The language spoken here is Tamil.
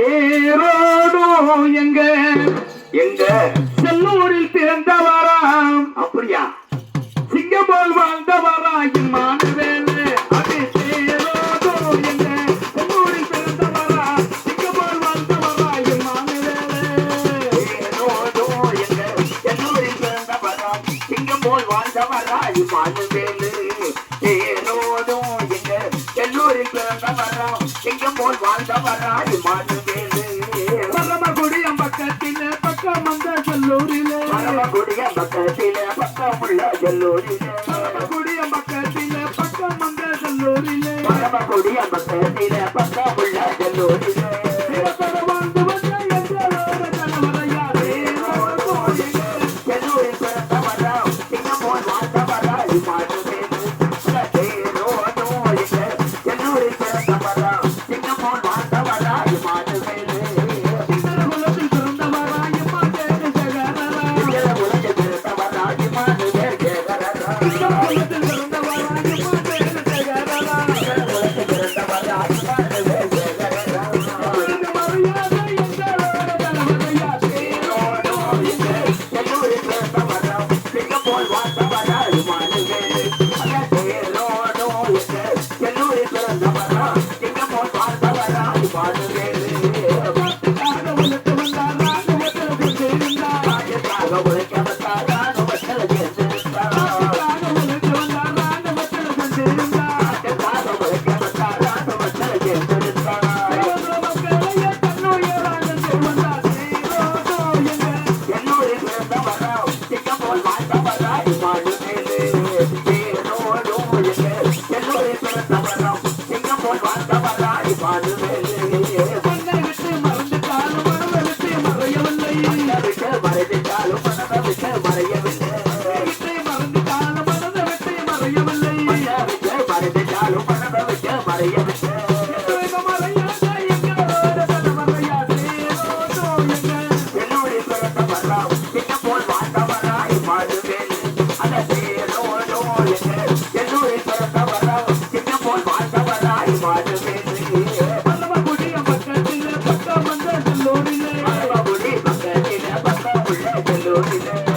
தேரோடும் எங்க? எங்க? செல்லூரில் பிறந்தவராம் அப்படியா? சிங்கம் போல் வாழ்ந்தவராய் போல் வாழ்ந்தவராய் மாணவேலு ஏனோதோ எங்க? எல்லோரில் பிறந்தவரா? சிங்கம் போல் போல் வாழ்ந்தவரா இம்மானுவேலு பரமக்குடியம் பக்கத்திலே பக்கம் வந்த செல்லூரிலே பரமக்குடிய பக்கத்திலே பக்கமுள்ள எல்லோரிலே. பரமக்குடியம் பக்கத்திலே பக்கம் வந்த செல்லூரிலே பரமக்குடிய பக்கத்திலே பக்கமுள்ள எல்லோரிலே. சிறப்பட Rock, rock, rock. ಹೋಗಿದೆ